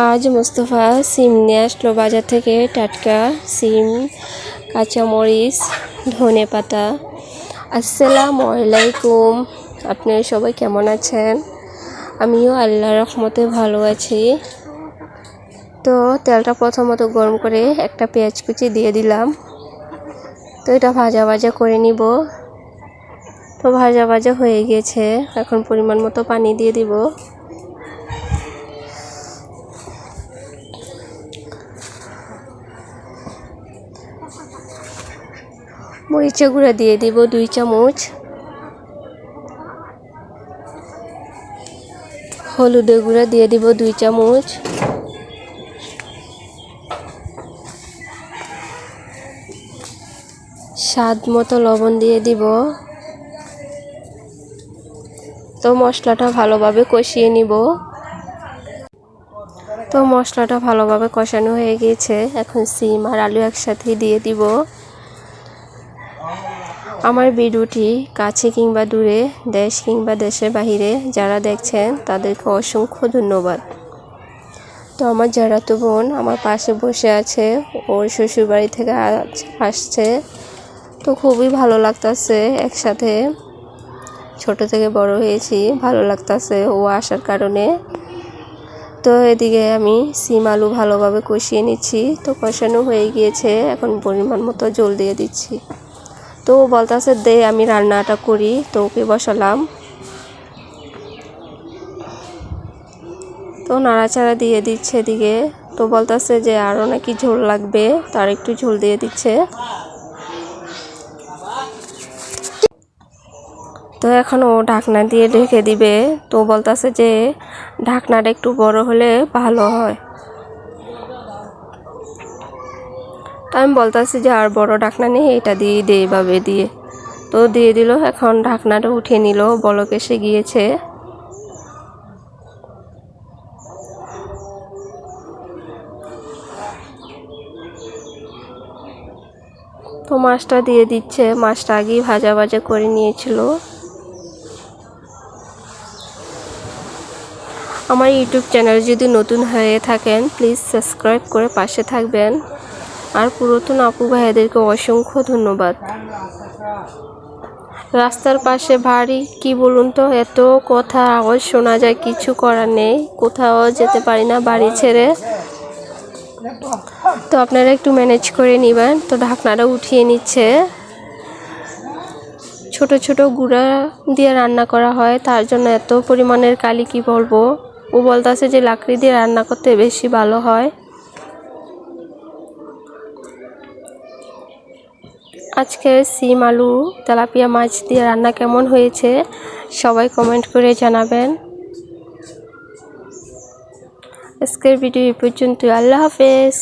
আজ মোস্তফা সিম নিয়ে আসলো বাজার থেকে টাটকা সিম, কাঁচামরিচ, ধনে পাতা। আসসালামু আলাইকুম। আপনারা সবাই কেমন আছেন? আমিও আল্লাহ রহমতে ভালো আছি। তো তেলটা প্রথমত গরম করে একটা পেঁয়াজ কুচি দিয়ে দিলাম। তো এটা ভাজা ভাজা করে নিব। তো ভাজা ভাজা হয়ে গিয়েছে এখন পরিমাণ মতো পানি দিয়ে দিব। মরিচা গুঁড়া দিয়ে দিব, দুই চামচ। হলুদের গুঁড়া দিয়ে দিব, দুই চামচ। স্বাদ মতো লবণ দিয়ে দিব। তো মশলাটা ভালোভাবে কষিয়ে নিব। তো মশলাটা ভালোভাবে কষানো হয়ে গিয়েছে এখন সিম আর আলু একসাথে দিয়ে দিব। আমার ভিডিওটি কাছে কিংবা দূরে, দেশ কিংবা দেশের বাহিরে যারা দেখছেন, তাদেরকে অসংখ্য ধন্যবাদ। তো আমার যারা তো বোন আমার পাশে বসে আছে, ওর শ্বশুরবাড়ি থেকে আসছে। তো খুবই ভালো লাগতেছে, একসাথে ছোট থেকে বড় হয়েছি, ভালো লাগতেছে ও আসার কারণে। তো এদিকে আমি সিম আলু ভালোভাবে কষিয়ে নিচ্ছি, তো কষানো হয়ে গিয়েছে, এখন পরিমাণ মতো জল দিয়ে দিচ্ছি। তো বলতেছে, দে, আমি রান্নাটা করি তো ওকে বসালাম। তো নাড়াচাড়া দিয়ে দিচ্ছে এদিকে। তো বলতেছে যে আরও নাকি ঝোল লাগবে। তার একটু ঝোল দিয়ে দিচ্ছে। তো এখন ও ঢাকনা দিয়ে ঢেকে দিবে। তো বলতেছে যে, ঢাকনাটা একটু বড় হলে ভালো হয়। তো আমি বলতেছি যে, আর বড় ঢাকনা নেই এটা দিয়ে দে এভাবে দিয়ে। তো দিয়ে দিল, এখন ঢাকনাটা উঠে নিল, বলক এসে গিয়েছে। তো মাছটা দিয়ে দিচ্ছে, মাছটা আগেই ভাজা ভাজা করে নিয়েছিল। আমার ইউটিউব চ্যানেল যদি নতুন হয়ে থাকেন, প্লিজ সাবস্ক্রাইব করে পাশে থাকবেন। আর পুরাতন আপু ভাইয়াদেরকে অসংখ্য ধন্যবাদ। রাস্তার পাশে বাড়ি, কি বলুন তো? এত কথা, আওয়াজ শোনা যায়, কিছু করার নেই। কোথাও যেতে পারি না বাড়ি ছেড়ে। তো আপনারা একটু ম্যানেজ করে নেবেন। তো ঢাকনাটা উঠিয়ে নিচ্ছে। ছোট ছোট গুঁড়া দিয়ে রান্না করা হয়। তার জন্য এত পরিমাণের কালি কি বলব? ও বলতেছে যে লাকড়ি দিয়ে রান্না করতে বেশি ভালো হয়। আজকে সিম, আলু, তেলাপিয়া মাছ দিয়ে রান্না কেমন হয়েছে সবাই কমেন্ট করে জানাবেন। আজকের ভিডিও এই পর্যন্ত আল্লাহ হাফেজ।